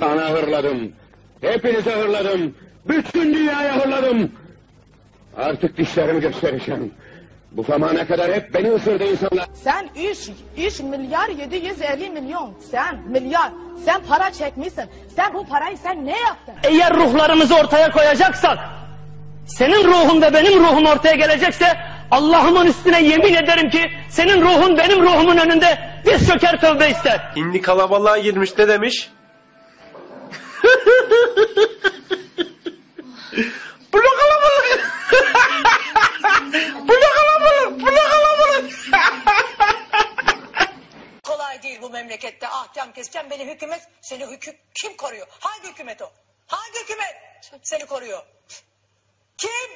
Sana hırladım. Hepinize hırladım. Bütün dünyaya hırladım. Artık dişlerimi göstereceğim. Bu zamana kadar hep beni ısırdı insanlar. Sen 3, 3 milyar 750 milyon. Sen milyar. Sen para çekmişsin. Sen bu parayı sen ne yaptın? Eğer ruhlarımızı ortaya koyacaksak, senin ruhun ve benim ruhum ortaya gelecekse, Allah'ımın üstüne yemin ederim ki, senin ruhun benim ruhumun önünde diz çöker tövbe ister. Hindi kalabalığa girmiş ne demiş? Bu ne kalabalık? Bu ne kalabalık? Bu ne kalabalık? Kolay değil bu memlekette ahkam keseceğim beni hükümet seni hüküm kim koruyor? Hangi hükümet o? Hangi hükümet seni koruyor? Kim?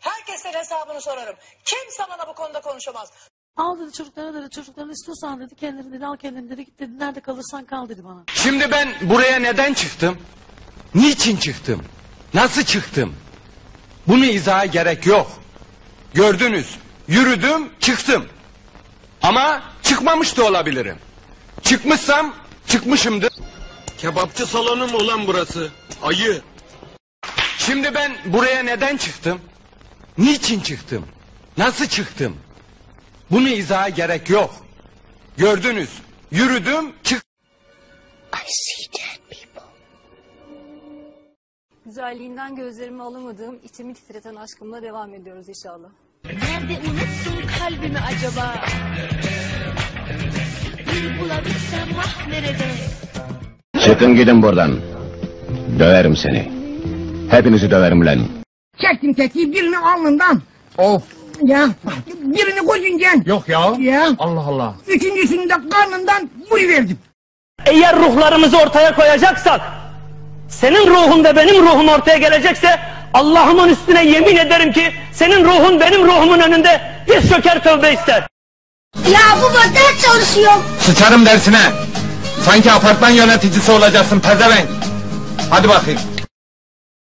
Herkesten hesabını sorarım. Kimse bana bu konuda konuşamaz. Al dedi çocuklara dedi çocuklarını istiyorsan dedi kendini dedi al kendini dedi git dedi nerede kalırsan kal dedi bana. Şimdi ben buraya neden çıktım? Niçin çıktım? Nasıl çıktım? Bunu izaha gerek yok. Gördünüz. Yürüdüm, çıktım. Ama çıkmamış da olabilirim. Çıkmışsam çıkmışımdır. Kebapçı salonu mu ulan burası? Ayı. Şimdi ben buraya neden çıktım? Niçin çıktım? Nasıl çıktım? Bunu izaha gerek yok. Gördünüz. Yürüdüm, çıktım. Güzelliğinden gözlerimi alamadığım, içimi titreten aşkımla devam ediyoruz inşallah. Nerede unuttun kalbimi acaba? Bir bulabilsem ah nerede? Çıkın gidin buradan. Döverim seni. Hepinizi döverim lan. Çektim tetiği birini alnından. Of. Ya birini gözünden. Yok ya. Ya Allah Allah. üçüncüsünü de karnından verdim. Eğer ruhlarımızı ortaya koyacaksak, senin ruhun ve benim ruhum ortaya gelecekse, Allah'ımın üstüne yemin ederim ki, senin ruhun benim ruhumun önünde diz çöker tövbe ister. Ya baba ders çalışıyorum. Sıçarım dersine. Sanki apartman yöneticisi olacaksın pezevenk. Hadi bakayım.